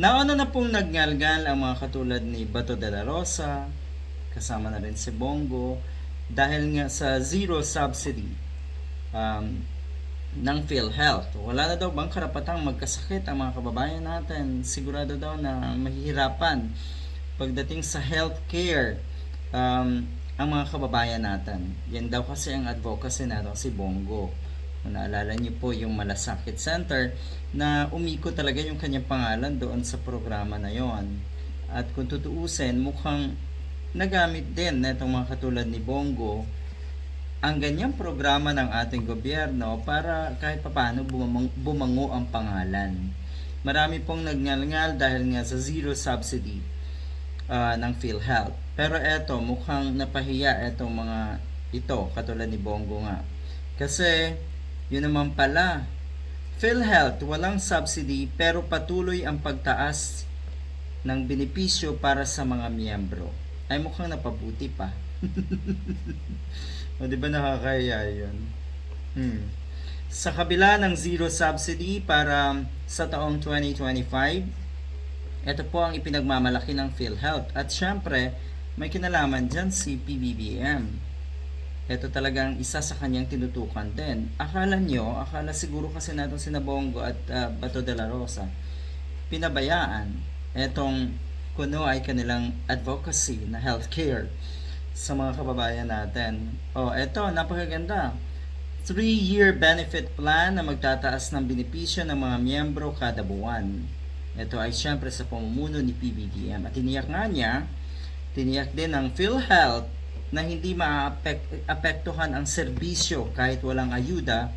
Nauna na pong nagngalgal ang mga katulad ni Bato de la Rosa, kasama na rin si Bongo, dahil nga sa zero subsidy um, ng PhilHealth. Wala na daw bang karapatang magkasakit ang mga kababayan natin? Sigurado daw na mahihirapan pagdating sa healthcare um, ang mga kababayan natin. Yan daw kasi ang advocacy natin si Bongo. Naalala niyo po yung Malasakit Center na umiko talaga yung kanyang pangalan doon sa programa na yon. At kung tutuusin, mukhang nagamit din na itong mga katulad ni Bongo ang ganyang programa ng ating gobyerno para kahit papano bumang- bumango ang pangalan. Marami pong nagngalngal dahil nga sa zero subsidy ah, ng PhilHealth. Pero eto, mukhang napahiya etong mga ito, katulad ni Bongo nga. Kasi, yun naman pala, PhilHealth walang subsidy pero patuloy ang pagtaas ng benepisyo para sa mga miyembro. Ay mukhang napabuti pa. o di ba nakakaya yun? Hmm. Sa kabila ng zero subsidy para sa taong 2025, ito po ang ipinagmamalaki ng PhilHealth. At syempre, may kinalaman dyan si PBBM. Ito talagang isa sa kanyang tinutukan din. Akala nyo, akala siguro kasi natin si Nabongo at ah, Bato de la Rosa, pinabayaan etong kuno ay kanilang advocacy na healthcare sa mga kababayan natin. O, eto, napakaganda. 3-year benefit plan na magtataas ng benepisyo ng mga miyembro kada buwan. Ito ay siyempre sa pamumuno ni PBBM. At tiniyak nga niya, tiniyak din ng PhilHealth na hindi maapektuhan ang serbisyo kahit walang ayuda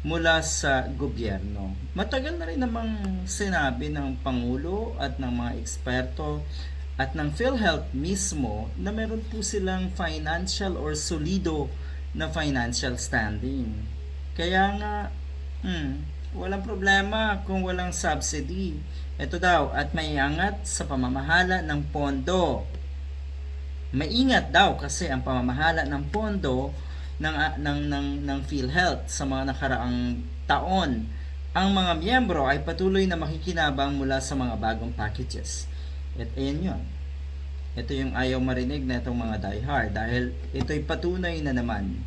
mula sa gobyerno. Matagal na rin namang sinabi ng Pangulo at ng mga eksperto at ng PhilHealth mismo na meron po silang financial or solido na financial standing. Kaya nga, hmm, walang problema kung walang subsidy. Ito daw, at may angat sa pamamahala ng pondo. Maingat daw kasi ang pamamahala ng pondo ng ah, ng ng ng PhilHealth sa mga nakaraang taon. Ang mga miyembro ay patuloy na makikinabang mula sa mga bagong packages. At ayan yun. Ito yung ayaw marinig na itong mga diehard dahil ito'y patunay na naman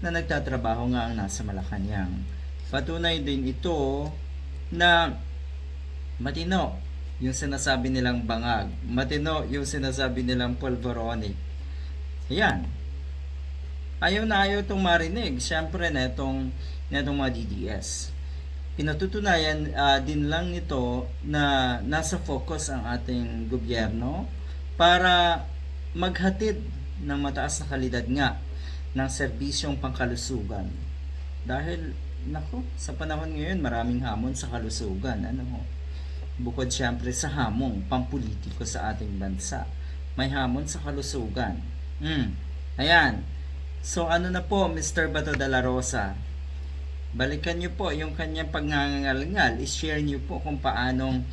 na nagtatrabaho nga ang nasa Malacanang. Patunay din ito na matino yung sinasabi nilang bangag. Matino yung sinasabi nilang pulveronic. Ayan. Ayaw na ayaw itong marinig. Siyempre na itong, na itong mga DDS. Pinatutunayan ah, din lang nito na nasa focus ang ating gobyerno para maghatid ng mataas na kalidad nga ng serbisyong pangkalusugan. Dahil, nako, sa panahon ngayon maraming hamon sa kalusugan. Ano ho? Bukod siyempre sa hamong pampolitiko sa ating bansa, may hamon sa kalusugan. Mm. Ayan. So ano na po, Mr. Bato de la Rosa? Balikan niyo po yung kanyang pagngangalngal. I-share niyo po kung paanong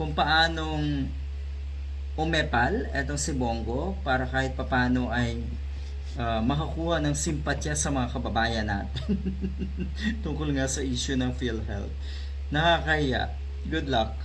kung paanong umepal etong si Bongo para kahit papano ay ah, makakuha ng simpatya sa mga kababayan natin tungkol nga sa issue ng PhilHealth. Nakakaya. Good luck.